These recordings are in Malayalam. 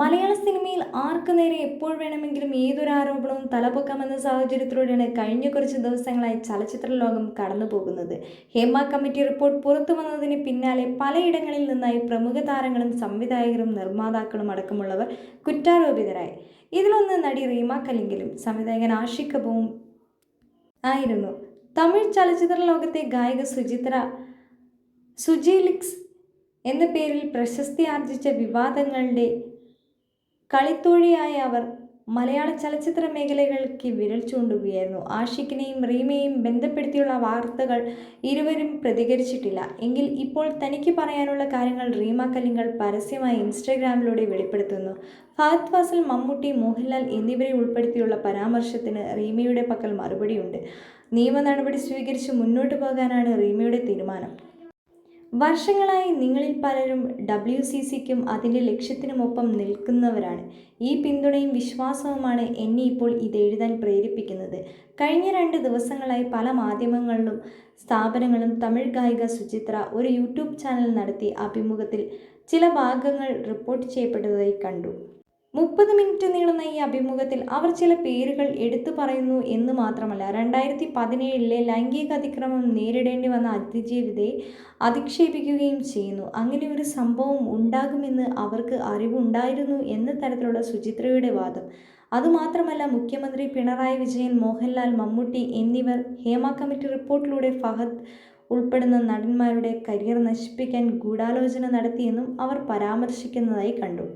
മലയാള സിനിമയിൽ ആർക്ക് നേരെ എപ്പോൾ വേണമെങ്കിലും ഏതൊരു ആരോപണവും തലപൊക്കാമെന്ന സാഹചര്യത്തിലൂടെയാണ് കഴിഞ്ഞ കുറച്ച് ദിവസങ്ങളായി ചലച്ചിത്ര ലോകം കടന്നു പോകുന്നത്. ഹേമ കമ്മിറ്റി റിപ്പോർട്ട് പുറത്തു വന്നതിന് പിന്നാലെ പലയിടങ്ങളിൽ നിന്നായി പ്രമുഖ താരങ്ങളും സംവിധായകരും നിർമ്മാതാക്കളും അടക്കമുള്ളവർ കുറ്റാരോപിതരായി. ഇതിലൊന്ന് നടി റീമ കലിങ്കിലും സംവിധായകൻ ആഷിഖ് ആയിരുന്നു. തമിഴ് ചലച്ചിത്ര ലോകത്തെ ഗായിക സുചിത്ര സുജിലിക്സ് എന്ന പേരിൽ പ്രശസ്തി ആർജിച്ച വിവാദങ്ങളുടെ കളിത്തോഴിയായ അവർ മലയാള ചലച്ചിത്ര മേഖലകൾക്ക് വിരൽ ചൂണ്ടുകയായിരുന്നു. ആഷിഖിനെയും റീമയെയും ബന്ധപ്പെടുത്തിയുള്ള വാർത്തകൾ ഇരുവരും പ്രതികരിച്ചിട്ടില്ല. എങ്കിൽ ഇപ്പോൾ തനിക്ക് പറയാനുള്ള കാര്യങ്ങൾ റീമ കല്ലിങ്ങൾ പരസ്യമായി ഇൻസ്റ്റഗ്രാമിലൂടെ വെളിപ്പെടുത്തുന്നു. ഫഹദ് ഫാസിൽ മമ്മൂട്ടി മോഹൻലാൽ എന്നിവരെ ഉൾപ്പെടുത്തിയുള്ള പരാമർശത്തിന് റീമയുടെ പക്കൽ മറുപടിയുണ്ട്. നിയമ നടപടി സ്വീകരിച്ച് മുന്നോട്ട് പോകാനാണ് റീമയുടെ തീരുമാനം. വർഷങ്ങളായി നിങ്ങളിൽ പലരും ഡബ്ല്യു സി സിക്കും അതിന്റെ ലക്ഷ്യത്തിനുമൊപ്പം നിൽക്കുന്നവരാണ്. ഈ പിന്തുണയും വിശ്വാസവുമാണ് എന്നെ ഇപ്പോൾ ഇത് എഴുതാൻ പ്രേരിപ്പിക്കുന്നത്. കഴിഞ്ഞ രണ്ട് ദിവസങ്ങളായി പല മാധ്യമങ്ങളിലും സ്ഥാപനങ്ങളും തമിഴ് ഗായിക സുചിത്ര ഒരു യൂട്യൂബ് ചാനൽ നടത്തി അഭിമുഖത്തിൽ ചില ഭാഗങ്ങൾ റിപ്പോർട്ട് ചെയ്യപ്പെട്ടതായി കണ്ടു. മുപ്പത് മിനിറ്റ് നീളുന്ന ഈ അഭിമുഖത്തിൽ അവർ ചില പേരുകൾ എടുത്തു പറയുന്നു എന്ന് മാത്രമല്ല രണ്ടായിരത്തി പതിനേഴിലെ ലൈംഗിക അതിക്രമം നേരിടേണ്ടി വന്ന അതിജീവിതയെ അധിക്ഷേപിക്കുകയും ചെയ്യുന്നു. അങ്ങനെ ഒരു സംഭവം ഉണ്ടാകുമെന്ന് അവർക്ക് അറിവുണ്ടായിരുന്നു എന്ന തരത്തിലുള്ള സുചിത്രയുടെ വാദം. അതുമാത്രമല്ല മുഖ്യമന്ത്രി പിണറായി വിജയൻ മോഹൻലാൽ മമ്മൂട്ടി എന്നിവർ ഹേമ കമ്മിറ്റി റിപ്പോർട്ടിലൂടെ ഫഹദ് ഉൾപ്പെടുന്ന നടന്മാരുടെ കരിയർ നശിപ്പിക്കാൻ ഗൂഢാലോചന നടത്തിയെന്നും അവർ പരാമർശിക്കുന്നതായി കണ്ടു.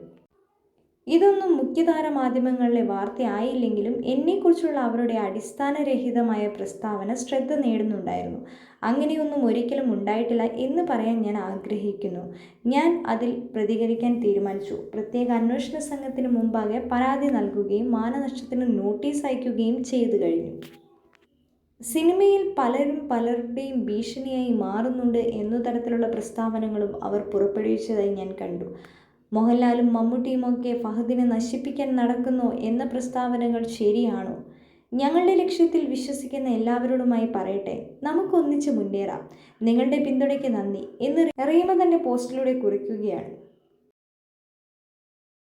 ഇതൊന്നും മുഖ്യധാര മാധ്യമങ്ങളിലെ വാർത്തയായില്ലെങ്കിലും എന്നെക്കുറിച്ചുള്ള അവരുടെ അടിസ്ഥാനരഹിതമായ പ്രസ്താവന ശ്രദ്ധ നേടുന്നുണ്ടായിരുന്നു. അങ്ങനെയൊന്നും ഒരിക്കലും ഉണ്ടായിട്ടില്ല എന്ന് പറയാൻ ഞാൻ ആഗ്രഹിക്കുന്നു. ഞാൻ അതിൽ പ്രതികരിക്കാൻ തീരുമാനിച്ചു. പ്രത്യേക അന്വേഷണ സംഘത്തിന് മുമ്പാകെ പരാതി നൽകുകയും മാനനഷ്ടത്തിന് നോട്ടീസ് അയക്കുകയും ചെയ്തു കഴിഞ്ഞു. സിനിമയിൽ പലരും പലരുടെയും ഭീഷണിയായി മാറുന്നുണ്ട് എന്നു തരത്തിലുള്ള പ്രസ്താവനകളും അവർ പുറപ്പെടുവിച്ചതായി ഞാൻ കണ്ടു. മോഹൻലാലും മമ്മൂട്ടിയുമൊക്കെ ഫഹദിനെ നശിപ്പിക്കാൻ നടക്കുന്നു എന്ന പ്രസ്താവനകൾ ശരിയാണോ? ഞങ്ങളുടെ ലക്ഷ്യത്തിൽ വിശ്വസിക്കുന്ന എല്ലാവരോടുമായി പറയട്ടെ. നമുക്കൊന്നിച്ച് മുന്നേറാം. നിങ്ങളുടെ പിന്തുണയ്ക്ക് നന്ദി. എന്ന് റീമ തന്റെ പോസ്റ്റിലൂടെ കുറിക്കുകയാണ്.